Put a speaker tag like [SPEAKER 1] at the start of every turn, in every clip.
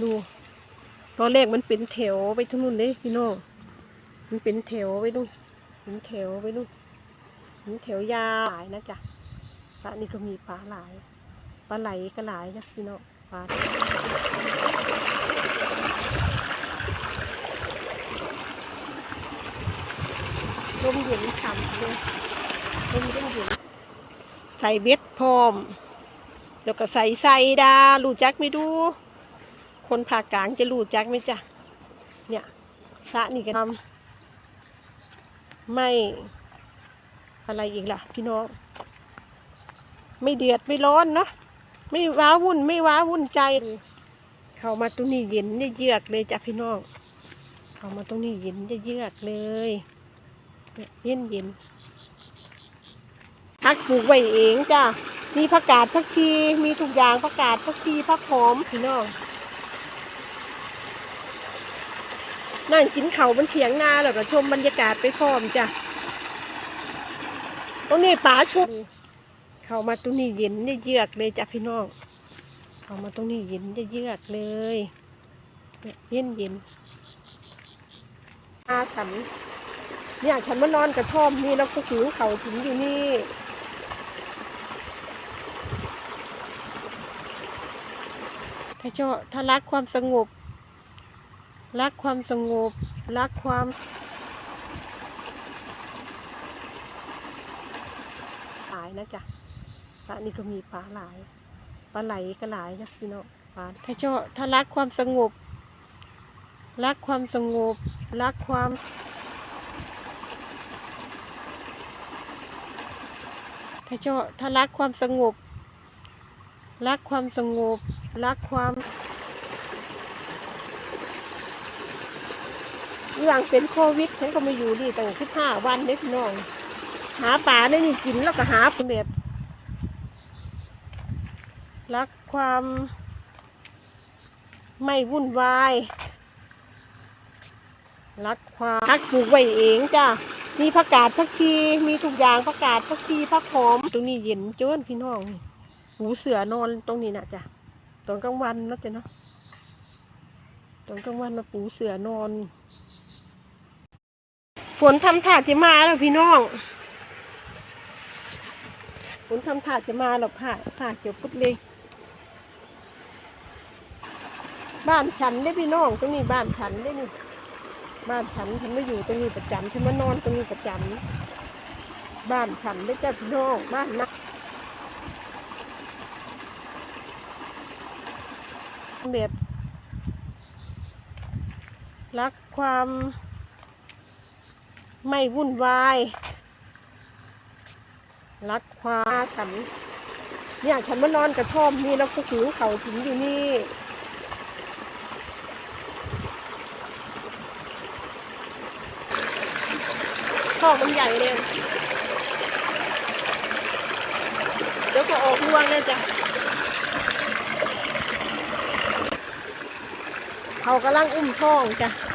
[SPEAKER 1] ดูตอนแรกมันเป็นแถวไปทั้งนู้นเลยพี่น้องมันเป็นแถวไปนู่นเป็นแถวไปนู่นเป็นแถวยาวหลายนะจ๊ะปลานี่ก็มีปลาหลายปลาไหลก็หลายนะพี่น้องปลาลมเย็นฉ่ำเลยลมเย็นเย็นใส่เบ็ดพร้อม แล้วก็ใส่ไซดารู้จักไม่ดู คนภาคกลางจะรู้จักไหมจ๊ะ เนี่ยสระนี่ก็ทำไม่อะไรอีกล่ะ พี่น้อง ไม่เดือดไม่ร้อนเนาะไม่ว้าวุ่นไม่ว้าวุ่นใจ เข้ามาตรงนี้เย็นเยือกเลยจ้ะพี่น้อง เข้ามาตรงนี้เย็นเยือกเลย เย็นเย็นพักปลูกไว้เองจ้ะมีผักกาดผักชี มีทุกอย่างผักกาดผักชีผักหอมพี่น้อง นั่งกินเขาวบนเถียงนาแล้วก็ชมบรรยากาศไปพร้อมจ้ะตรงนี้ป่าชุบเข้ามาตรงนี้เย็นเยือกเลยจ้ะพี่น้องเข้ามาตรงนี้เย็นเยือกเลยเย็นเย็นอาฉันเนี่ยฉันมานอนกระท่อมนี่แล้วก็หิวเขาถึงอยู่นี่ถ้าชอบถ้ารักความสงบ รักความสงบ รักความหลายนะจ๊ะปลานี่ก็มีปลาหลายปลาไหลก็หลายนะพี่น้องปลาถ้าชอบถ้ารักความสงบ รักความสงบ รักความถ้าชอบถ้ารักความสงบ รักความสงบ รักความ หลังเป็นโควิดฉันก็มาอยู่นี่ตั้งสิบห้าวันเด็กน้อง หาป่าได้นี่กินแล้วก็หาแบบรักความไม่วุ่นวายรักความพักปลูกไว้เองจ้ะมีผักกาดผักชี มีทุกอย่างผักกาดผักชีผักหอม ตรงนี้เย็นจ้นพี่น้อง หูเสือนอนตรงนี้นะจ้ะตอนกลางวันนะจ๊ะเนาะตอนกลางวันมาปูเสือนอน ฝนทำท่าจะมาแล้วพี่น้องฝนทำท่าจะมาแล้วผ่าผ่าเกี่ยวปุ๊บเลยบ้านฉันได้พี่น้องตรงนี้บ้านฉันได้นี่บ้านฉันฉันไม่อยู่ตรงนี้ประจำฉันมานอนตรงนี้ประจำบ้านฉันได้จ้ะพี่น้องบ้านนักแบบรักความ ไม่วุ่นวายรักควาฉันเนี่ยฉันมานอนกระท่อมนี่แล้วก็หิวเขาถึงอยู่นี่ท้อมันใหญ่เลยเดี๋ยวก็ออกรวงเลยจ้ะเขากำลังอุ้มท้องจ้ะ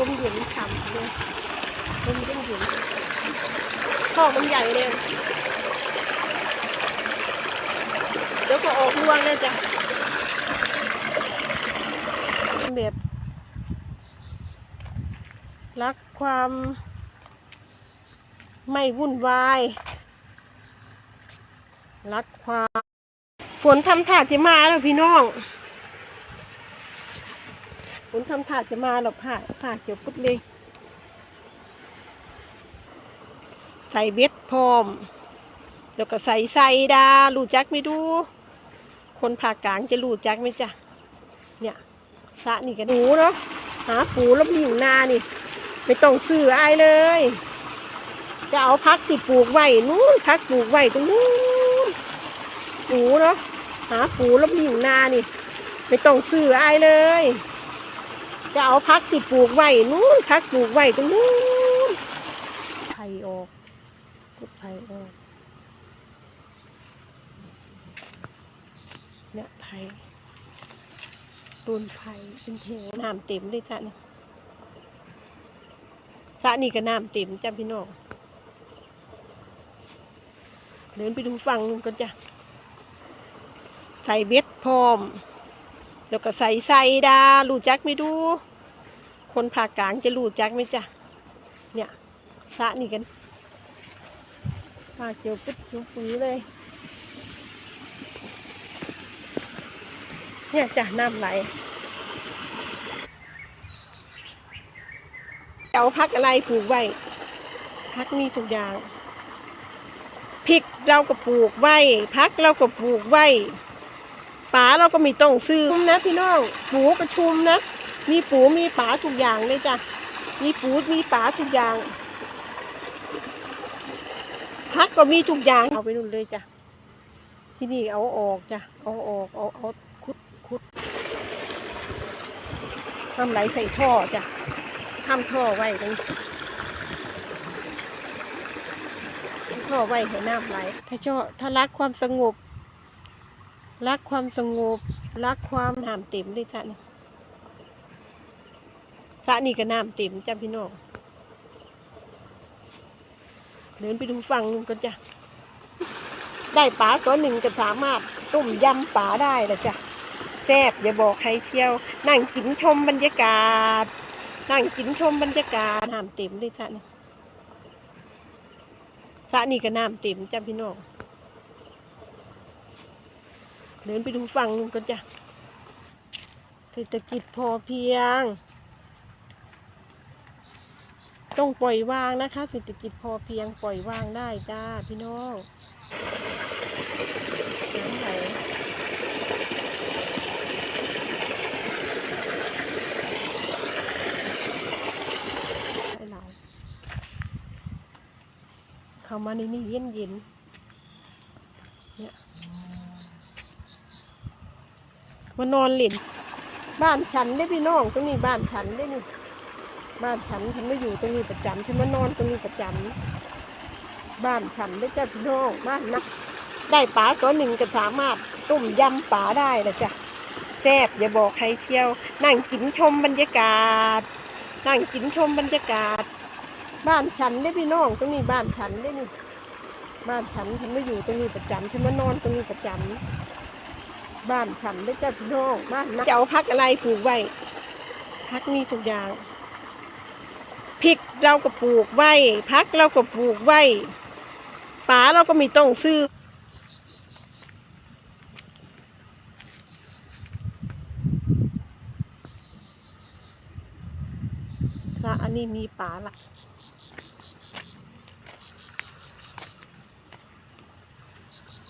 [SPEAKER 1] ลมเย็นฉ่ำเลยลมเย็นเย็นท้องมันใหญ่เลยเดี๋ยวก็ออกรวงเลยจ้ะแบบรักความไม่วุ่นวาย รักความ ฝนทำท่าจะมาแล้วพี่น้อง ฝนทำท่าจะมาแล้วผ่าผ่าเกี่ยวปุ๊บเลย ใส่เบ็ดพร้อม แล้วก็ใส่ไซดารู้จักไม่ดู คนภากลางจะรู้จักไหมจ๊ะเนี่ยสะนี่กันหนูเนาะหาปูแล้วมีอยู่นานี่ ไม่ต้องซื้ออายเลย จะเอาพักที่ปลูกไว้นู้นพักปลูกไว้ตรงนู้นหนูเนาะหาปูแล้วมีอยู่นานี่ ไม่ต้องซื้ออายเลย จะเอาพักที่ปลูกไว้นู้นพักปลูกไว้ตรงนู้นไผ่ออกกดไผ่ออกเนี่ยไผ่ต้นไผ่เป็นแถวน้ำเต็มเลยสระนี่สระนี่ก็น้ำเต็มจ้าพี่น้องเดินไปดูฝั่งก่อนจ้ะใส่เบ็ดพร้อม แล้วก็ใส่ไซดารู้จักไม่ดู คนภาคกลางจะรู้จักไหมจ้ะ เนี่ยสะนี่กันปลาเจียวปุ๊ดเจียวปุ๋ยเลย เนี่ยจ้ะน้ำไหลเอาพักอะไรปลูกไว้พักมีทุกอย่างพริกเราก็ปลูกไว้พักเราก็ปลูกไว้ ป๋าเราก็ม่ต้องซื้อนะพี่น้องปูกระชุมนะ มีปูมีป๋าทุกอย่างเลยจ้ะ มีปูมีป๋าทุกอย่างพักก็มีทุกอย่างเอาไปนู่นเลยจ้ะ ที่นี่เอาออกจ้ะ เอาออกเอาเอาคุดคุดทำไหลใส่ท่อจ้ะทำท่อไว้ตรงท่อไว้ให้น้ำไหล ถ้าชอบถ้ารักความสงบ รักความสงบ รักความน้ำเต็มเลยจ้ะนี่สะนี่ก็น้ำเต็มจ้ะพี่น้องเดินไปดูฝั่งก่อนจ้ะได้ปลาตัวหนึ่งก็สามารถต้มยำปลาได้ละจ้ะแซ่บอย่าบอกใครเชี่ยว นั่งกินชมบรรยากาศ นั่งกินชมบรรยากาศน้ำเต็มเลยจ้ะนี่สะนี่ก็น้ำเต็มจ้ะพี่น้อง เดินไปดูฝั่งนู้นก่อนจ้ะเศรษฐกิจพอเพียง ต้องปล่อยวางนะคะ เศรษฐกิจพอเพียงปล่อยวางได้จ้าพี่น้องน้ำไหลเข้ามาในนี่เย็นเย็นๆเนี่ย มานอนเล่นบ้านฉันได้พี่น้องตรงนี้บ้านฉันได้นี่บ้านฉันฉันไม่อยู่ตรงนี้ประจำฉันมานอนตรงนี้ประจำบ้านฉันได้จ้ะพี่น้องบ้านนะได้ปลาตัวหนึ่งก็สามารถต้มยำปลาได้ละจ้ะแซ่บอย่าบอกใครเชี่ยว นั่งกินชมบรรยากาศ นั่งกินชมบรรยากาศ บ้านฉันได้พี่น้องตรงนี้บ้านฉันได้นี่บ้านฉันฉันไม่อยู่ตรงนี้ประจำฉันมานอนตรงนี้ประจำ บ้านฉันได้จ้ะพี่น้องบ้านนะจะเอาพักอะไรปลูกไว้พักมีทุกอย่างพริกเราก็ปลูกไว้พักเราก็ปลูกไว้ป๋าเราก็ม่ต้องซื้อสระอันนี้มีป๋าละ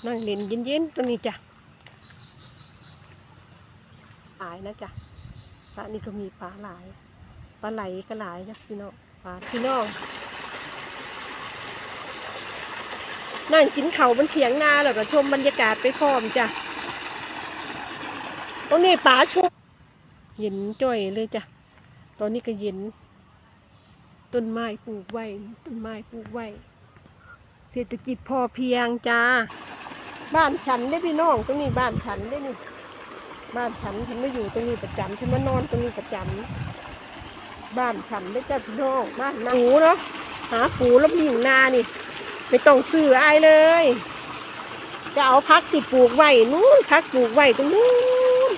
[SPEAKER 1] นั่งเล่นเย็นๆตรงนี้จ้ะ หลายนะจ้ะสระนี้ก็มีปลาหลายปลาไหลก็หลายจ้ะพี่น้องปลาพี่น้องนั่งกินเขาวบนเถียงนาแล้วก็ชมบรรยากาศไปพร้อมจ้ะตรงนี้ป่าชุบเย็นจ่อยเลยจ้ะตอนนี้ก็เย็น ต้นไม้ปลูกไว้ต้นไม้ปลูกไว้เศรษฐกิจพอเพียงจ้า บ้านฉันได้พี่น้องตรงนี้บ้านฉันได้นี่ บ้านฉันฉันไม่อยู่ตรงนี้ประจำฉันมานอนตรงนี้ประจำบ้านฉันได้จ้ะพี่น้องบ้านนาปูเนาะหาปูแล้วมีอยู่นานี่ไม่ต้องซื้ออายเลย จะเอาพักที่ปลูกไว้นู้นพักปลูกไว้ตรงนู้น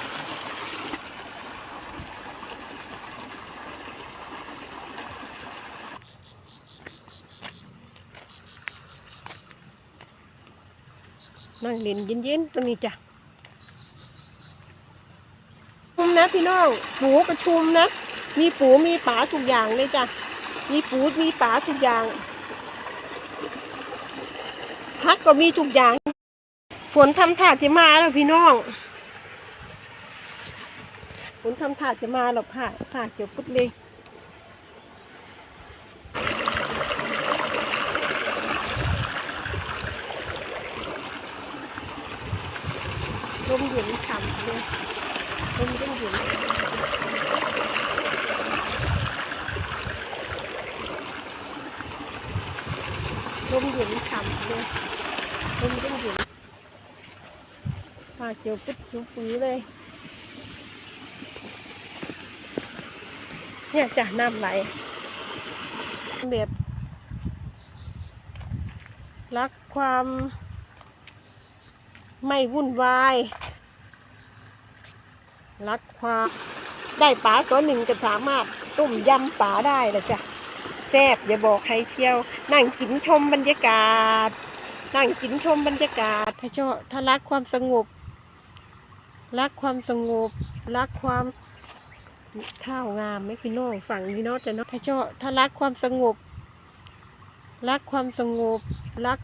[SPEAKER 1] นั่งเล่นเย็นๆตรงนี้จ้ะชุม นะพี่น้องปูกระชุมนะ มีปูมีป๋าทุกอย่างเลยจ้ะ มีปูมีป๋าทุกอย่างพักก็มีทุกอย่าง ฝนทำท่าจะมาแล้วพี่น้อง ฝนทำท่าจะมาแล้วผ่าผ่าเกี่ยวปุ๊บเลยลมเย็นฉ่ำเลย ลมเย็นเย็นลมเย็นฉ่ำเลยลมเย็นเย็นผ้าเขียวปุ๊บเขียวปุ๋ยเลย เนี่ยจ้ะน้ำไหลแบบรักความไม่วุ่นวาย รักความได้ปลาตัวหนึ่งก็สามารถต้มยำปลาได้ละจ้ะแซ่บอย่าบอกใครเชี่ยว นั่งกินชมบรรยากาศ นั่งกินชมบรรยากาศถ้าชอบถ้ารักความสงบ รักความสงบ รักความข้าวงามไม่พี่น้องฝั่งนี้เนาะแต่เนาะถ้าชอบถ้ารักความสงบ รักความสงบรัก